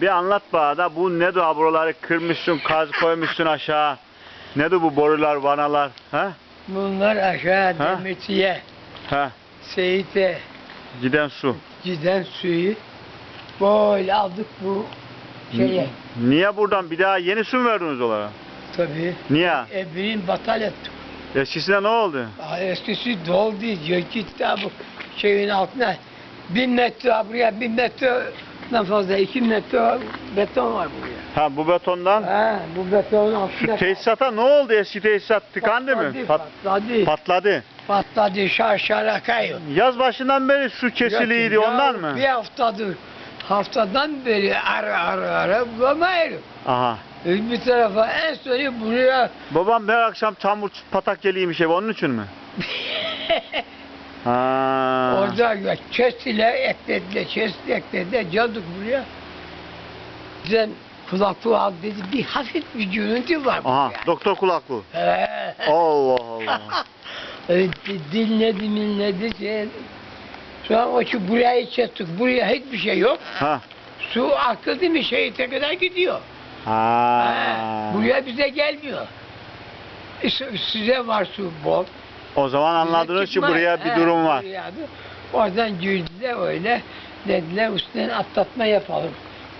Bir anlat bana da bu ne da buraları kırmışsın, kaz koymuşsun aşağı. Ne de bu borular, vanalar? Ha? Bunlar aşağı Ha? Demirci'ye, Ha? Seyit'e Giden su. giden suyu böyle aldık bu şeye. Niye buradan bir daha yeni su mu verdiniz onlara? Tabii. Niye? Ebrin batal ettik. Eskisine ne oldu? Eskisi doldu. Gitti bu şeyin altına. Bin metre buraya, bin metreden fazla, iki metre beton var buraya. Ha bu betondan Ha, bu betonun altında şu tesisata ne oldu? Eski tesisat tıkandı mı? patladı, Pat- patladı, patladı. patladı, şar şar akıyor. Yaz başından beri su kesiliydi Ya, ondan mı? Bir haftadır, haftadan beri ara ara ara bulamıyorum. Aha. Bir tarafa en sonu buraya Babam her akşam çamur patak geliymiş ev onun için mi? Ha. orada ya kestiler, eklediler, kestiler, eklediler, geldik buraya. Bizden kulaklığı al dedi, bir hafif bir görüntü var Aha, buraya. doktor kulaklığı. Allah Allah. Evet, dinledi, dinledi, şey. Sonra o ki burayı çektik, buraya hiçbir şey yok. ha. Su akıldı mı şehite kadar gidiyor. Ha. Ha, buraya bize gelmiyor. E, si- Size var su bol. O zaman anladınız ki buraya bir durum var. da- Oradan girdiler öyle. Dediler üstüne atlatma yapalım.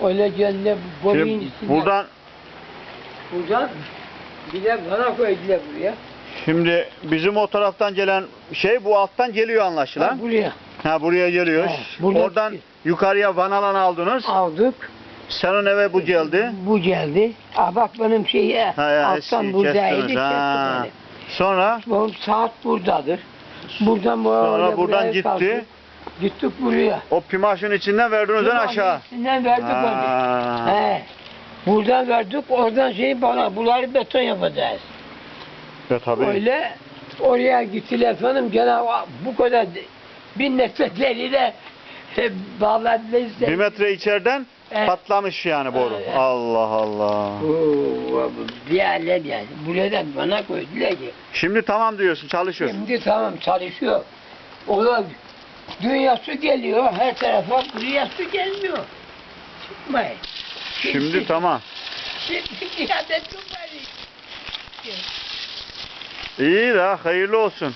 Öyle geldiler boyun Şimdi üstüne. buradan Buradan bir de bana koydular buraya. şimdi bizim o taraftan gelen şey bu alttan geliyor Ha, anlaşılan. buraya Ha buraya geliyor. Ha, buradan Oradan çıkıyor. yukarıya vanalan aldınız. aldık. Senin eve bu geldi. Bu geldi. Aa bak benim şeyi Ha ya alttan eski buradaydı. kestiniz. Ha. kestik Sonra. Bu saat buradadır. Buradan böyle Sonra buradan gitti. kalktık. Gittik buraya. o pimaşın içinden verdiniz en aşağı. Üstünden verdik onu. He. Buradan verdik, oradan şey bana, bunları beton yapacağız. Ya tabii. Öyle oraya gittiler efendim, gene bu kadar bin nefretleriyle işte. Bir metre içeriden Evet. patlamış yani boru. Evet. Allah Allah. Oo, bir yerler yani. Buraya da bana koydular ki, Şimdi tamam diyorsun çalışıyor. şimdi tamam çalışıyor. Ola dünya su geliyor, her tarafa buraya su gelmiyor. Çıkmayın. Şimdi tamam. Şimdi dünyada var. İyi de hayırlı olsun.